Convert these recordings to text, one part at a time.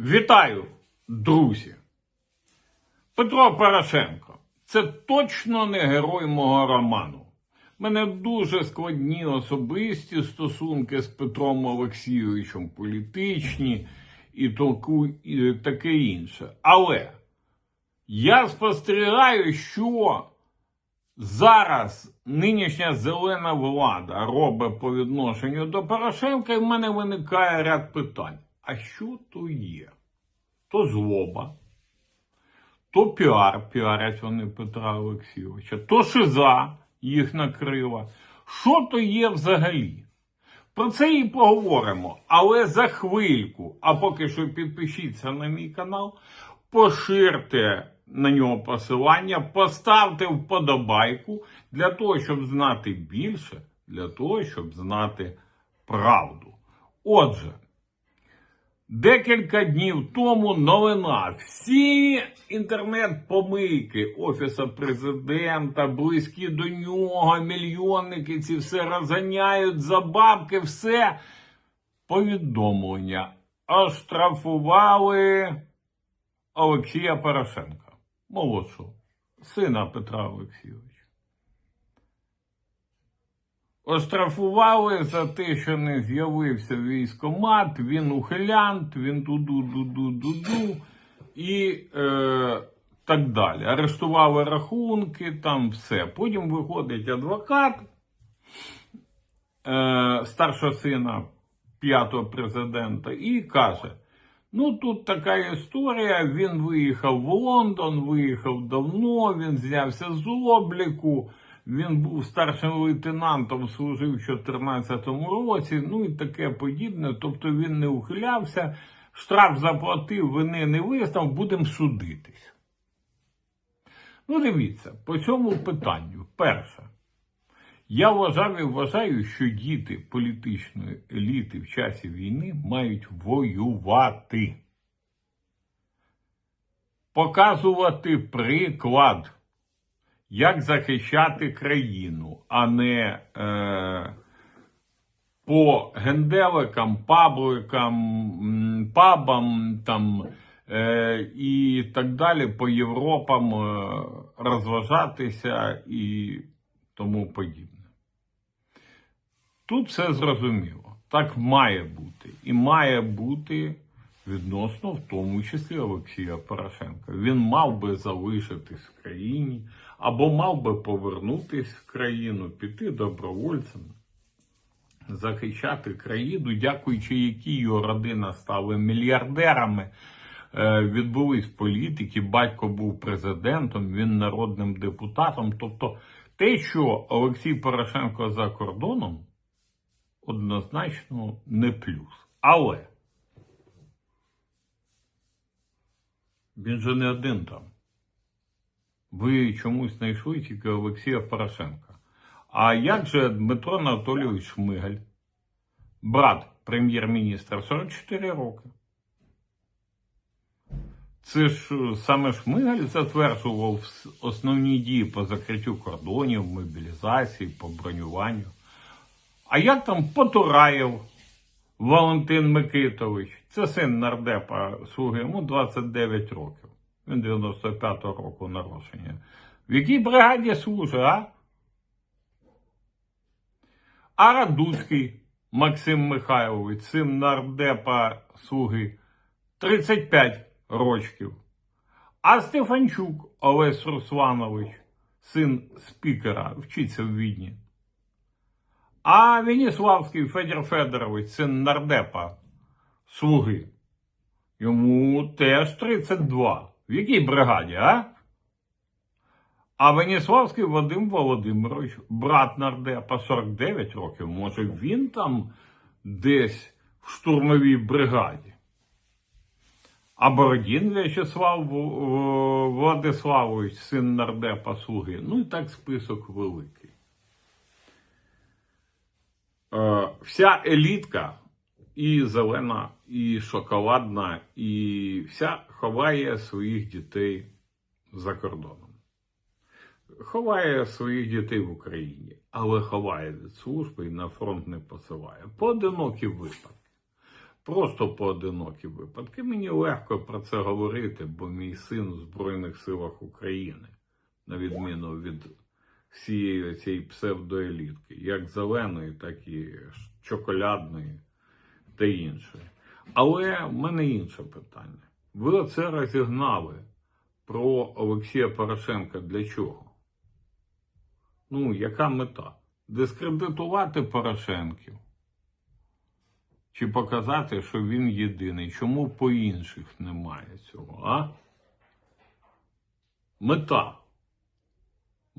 Вітаю, друзі! Петро Порошенко це точно не герой мого роману. У мене дуже складні особисті стосунки з Петром Олексійовичем, політичні і, і таке інше. Але я спостерігаю, що зараз нинішня зелена влада робить по відношенню до Порошенка, і в мене виникає ряд питань. А що то є? То злоба, то піар, піарять вони Петра Олексійовича, то шиза їх накрила. Що то є взагалі? Про це і поговоримо. Але за хвильку, а поки що підпишіться на мій канал, поширте на нього посилання, поставте вподобайку для того, щоб знати більше, для того, щоб знати правду. Отже, декілька днів тому новина. Всі інтернет-помийки Офісу президента, близькі до нього, мільйонники ці все розганяють за бабки, все повідомлення. Оштрафували Олексія Порошенка, молодшого, сина Петра Олексійовича. Оштрафували за те, що не з'явився військомат, він ухилянт, він туду-ду-ду-ду-ду і е, так далі. Арештували рахунки, там все. Потім виходить адвокат е, старшого сина п'ятого президента і каже: ну тут така історія, він виїхав в Лондон, виїхав давно, він знявся з обліку. Він був старшим лейтенантом, служив у 2014 році, ну і таке подібне. Тобто він не ухилявся, штраф заплатив, вини не визнав, будемо судитись. Ну, дивіться, по цьому питанню. Перше, я вважав і вважаю, що діти політичної еліти в часі війни мають воювати. Показувати приклад як захищати країну, а не е, по генделикам, пабликам, пабам там, е, і так далі, по Європам е, розважатися і тому подібне. Тут все зрозуміло. Так має бути. І має бути відносно, в тому числі Олексія Порошенка. Він мав би залишитись в країні, або мав би повернутись в країну, піти добровольцем, захищати країну, дякуючи якій його родина стали мільярдерами. е, Відбулись політики, батько був президентом, він народним депутатом. Тобто, те, що Олексій Порошенко за кордоном, однозначно не плюс. Але він же не один там. Ви чомусь знайшли тільки Олексія Порошенка. А як же Дмитро Анатолійович Шмигаль, брат прем'єр-міністра, 44 роки? Це ж е, саме Шмигаль затверджував основні дії по закриттю кордонів, мобілізації, по бронюванню. А як там Потураєв Валентин Микитович? Це син нардепа слуги, йому 29 років. Він 95-го року народження. В якій бригаді служить, а? А Радуцький Максим Михайлович, син нардепа слуги, 35 рочків. А Стефанчук Олесь Русланович, син спікера, вчиться в Відні. А Веніславський Федір Федорович, син нардепа слуги. Йому теж 32. В якій бригаді, а? А Веніславський Вадим Володимирович, брат нардепа, 49 років. Може, він там десь в штурмовій бригаді. А Бородін В'ячеслав Владиславович, син нардепа слуги. Ну і так список великий. Е, вся елітка, і зелена, і шоколадна, і вся ховає своїх дітей за кордоном. Ховає своїх дітей в Україні, але ховає від служби і на фронт не посилає. Поодинокі випадки. просто поодинокі випадки. Мені легко про це говорити, бо мій син в Збройних силах України, на відміну від всієї цієї псевдоелітки, як зеленої, так і чоколядної та іншої. Але в мене інше питання. Ви оце розігнали про Олексія Порошенка для чого? Ну, яка мета? Дискредитувати Порошенків? Чи показати, що він єдиний? Чому по інших немає цього, а? Мета.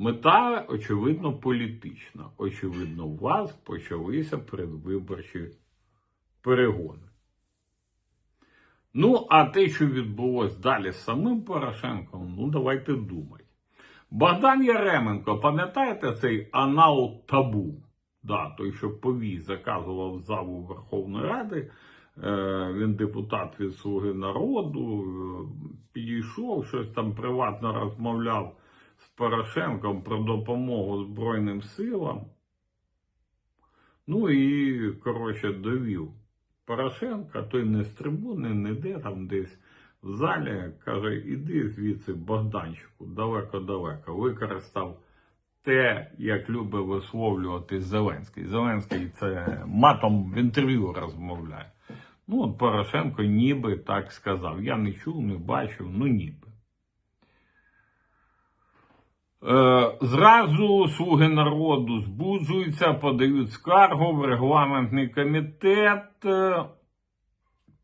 Мета, очевидно, політична. Очевидно, у вас почалися передвиборчі перегони. Ну, а те, що відбулось далі з самим Порошенком, ну давайте думати. Богдан Яременко, пам'ятаєте цей анал табу? Да, той, що повій заказував залу Верховної Ради, е, він депутат від Слуги народу, е, підійшов, щось там приватно розмовляв Порошенком про допомогу Збройним силам. Ну і, коротше, довів Порошенка, той не з трибуни, не де там десь в залі, каже, іди звідси, Богданчику, далеко-далеко. Використав те, як любить висловлювати Зеленський. Зеленський це матом в інтерв'ю розмовляє. Ну, от Порошенко ніби так сказав. Я не чув, не бачив, ну ніби. Е, Зразу слуги народу збуджуються, подають скаргу в регламентний комітет. е,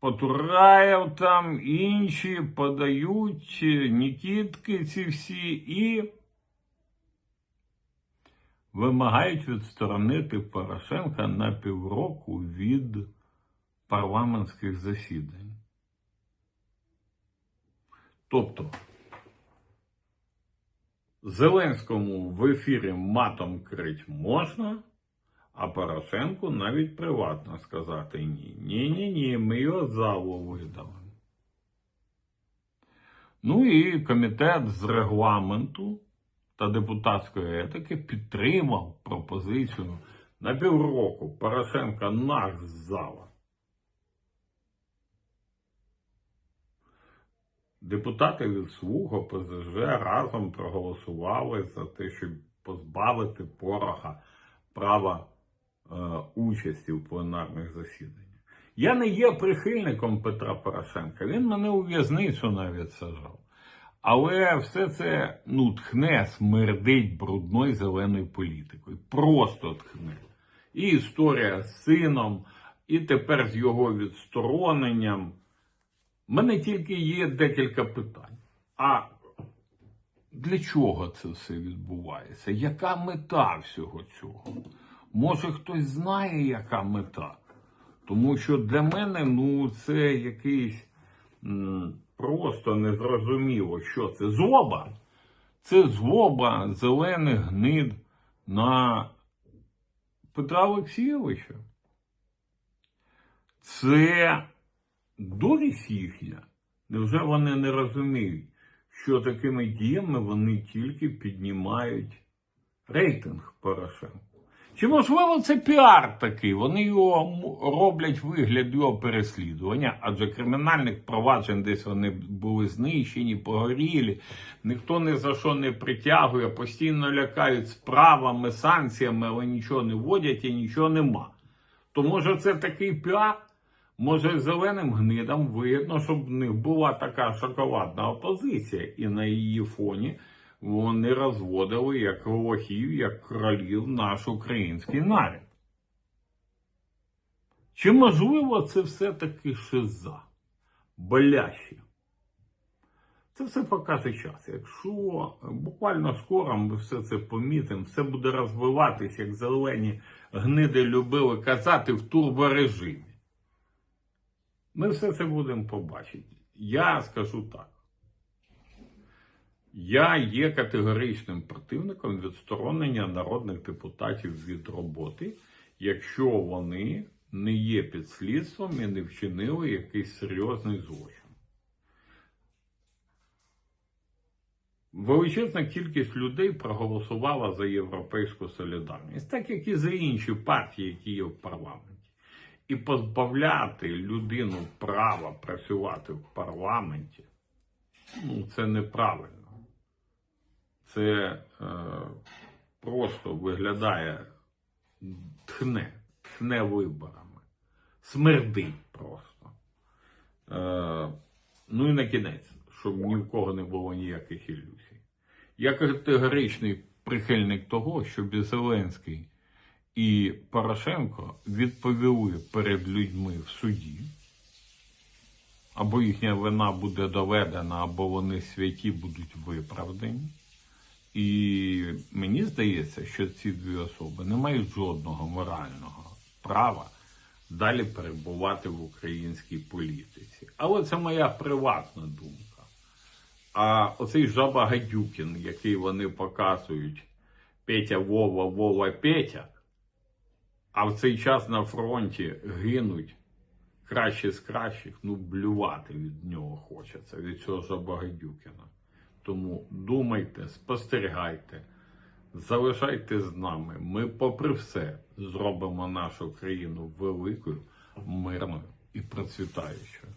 Потураєв там, інші подають е, Нікітки ці всі і вимагають відсторонити Порошенка на півроку від парламентських засідань. Тобто Зеленському в ефірі матом крить можна, а Порошенку навіть приватно сказати ні. Ні-ні ні, ми його залу видали. Ну і комітет з регламенту та депутатської етики підтримав пропозицію на півроку Порошенка наш зала. Депутати від слуг ОПЗЖ разом проголосували за те, щоб позбавити порога права е, участі в пленарних засіданнях. Я не є прихильником Петра Порошенка. Він мене у в'язницю навіть сажав. Але все це ну, тхне, смердить брудною зеленою політикою. Просто тхне. І історія з сином, і тепер з його відстороненням. У мене тільки є декілька питань. А для чого це все відбувається? Яка мета всього цього? Може хтось знає, яка мета? Тому що для мене ну, це якийсь м, просто незрозуміло, що це злоба. Це злоба зелених гнид на Петра Олексійовича. Це дурість їхня. Невже вони не розуміють, що такими діями вони тільки піднімають рейтинг Порошенка? Чи можливо це піар такий? Вони його роблять вигляд його переслідування, адже кримінальних проваджень десь вони були знищені, погорілі, ніхто ні за що не притягує, постійно лякають справами, санкціями, але нічого не вводять і нічого нема. То може це такий піар? Може, зеленим гнидам видно, щоб в них була така шоколадна опозиція, і на її фоні вони розводили як лохів, як кролів наш український народ. Чи можливо це все-таки шиза? Боляще? Це все покаже час. Якщо буквально скоро ми все це помітимо, все буде розвиватись, як зелені гниди любили казати в турборежимі. Ми все це будемо побачити. Я скажу так. Я є категоричним противником відсторонення народних депутатів від роботи, якщо вони не є під слідством і не вчинили якийсь серйозний злочин. Величезна кількість людей проголосувала за європейську солідарність, так як і за інші партії, які є в парламенті. І позбавляти людину права працювати в парламенті, ну, це неправильно. Це е, просто виглядає тхне, тхне виборами. Смердить просто. Е, ну і на кінець, щоб ні в кого не було ніяких ілюзій. Я категоричний прихильник того, щоб Зеленський і Порошенко відповіли перед людьми в суді, або їхня вина буде доведена, або вони святі будуть виправдані. І мені здається, що ці дві особи не мають жодного морального права далі перебувати в українській політиці. Але це моя приватна думка. А оцей жаба Гадюкін, який вони показують Петя Вова, Вова Петя, а в цей час на фронті гинуть кращі з кращих, ну блювати від нього хочеться, від цього Жабагадюкіна. Тому думайте, спостерігайте, залишайте з нами. Ми, попри все, зробимо нашу країну великою, мирною і процвітаючою.